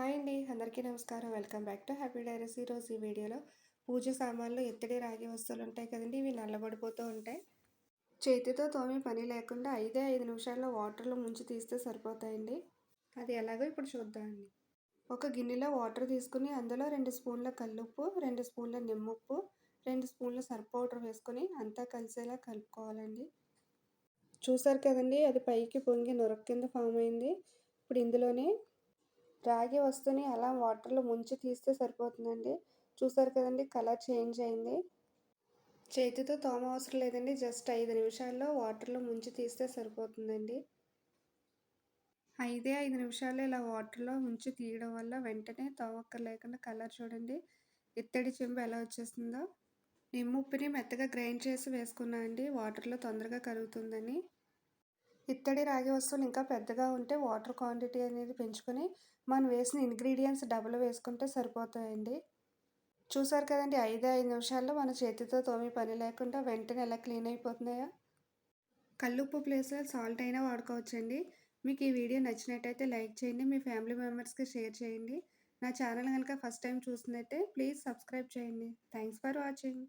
Hi అండి అందరికీ నమస్కారం. Welcome back to happy diaries. ఈరోజు ఈ వీడియోలో పూజ సామాన్లు ఎత్తడి రాగి వస్తువులు ఉంటాయి కదండి ఇవి నల్లబడిపోతూ ఉంటాయి. చేతితో తోమి పని లేకుండా ఐదే ఐదు నిమిషాల్లో వాటర్లో ముంచి తీస్తే సరిపోతాయండి. అది ఎలాగో ఇప్పుడు చూద్దామండి ఒక గిన్నెలో వాటర్ తీసుకుని అందులో రెండు స్పూన్ల కల్లుప్పు రెండు స్పూన్ల నిమ్మప్పు రెండు స్పూన్ల సర్ఫ్ పౌడర్ వేసుకొని అంతా కలిసేలా కలుపుకోవాలండి. చూసారు కదండి అది పైకి పొంగి నొరక కింద ఫామ్ అయింది. ఇప్పుడు ఇందులోనే రాగి వస్తువుని అలా వాటర్లో ముంచి తీస్తే సరిపోతుందండి. చూసారు కదండి కలర్ చేంజ్ అయింది. చేతితో తోమ అవసరం లేదండి జస్ట్ ఐదు నిమిషాల్లో వాటర్లో ముంచి తీస్తే సరిపోతుందండి. ఐదే ఐదు నిమిషాలు ఇలా వాటర్లో ముంచి తీయడం వల్ల వెంటనే తోమక్కర్ లేకుండా కలర్ చూడండి. ఇత్తడి చెంబు ఎలా వచ్చేస్తుందో. నిమ్ముప్పిని మెత్తగా గ్రైండ్ చేసి వేసుకున్నా అండి వాటర్లో తొందరగా కరుగుతుందని. ఇత్తడి రాగి వస్తువులు ఇంకా పెద్దగా ఉంటే వాటర్ క్వాంటిటీ అనేది పెంచుకొని మనం వేసిన ఇంగ్రీడియంట్స్ డబుల్ వేసుకుంటే సరిపోతాయండి. చూసారు కదండి ఐదు ఐదు నిమిషాల్లో మన చేతితో తోమి పని లేకుండా వెంటనే ఎలా క్లీన్ అయిపోతున్నాయా. కల్లుప్పు ప్లేస్లో సాల్ట్ అయినా వాడుకోవచ్చండి. మీకు ఈ వీడియో నచ్చినట్టయితే లైక్ చేయండి మీ ఫ్యామిలీ మెంబర్స్కి షేర్ చేయండి. నా ఛానల్ కనుక ఫస్ట్ టైం చూసినట్టే ప్లీజ్ సబ్స్క్రైబ్ చేయండి. Thanks for watching.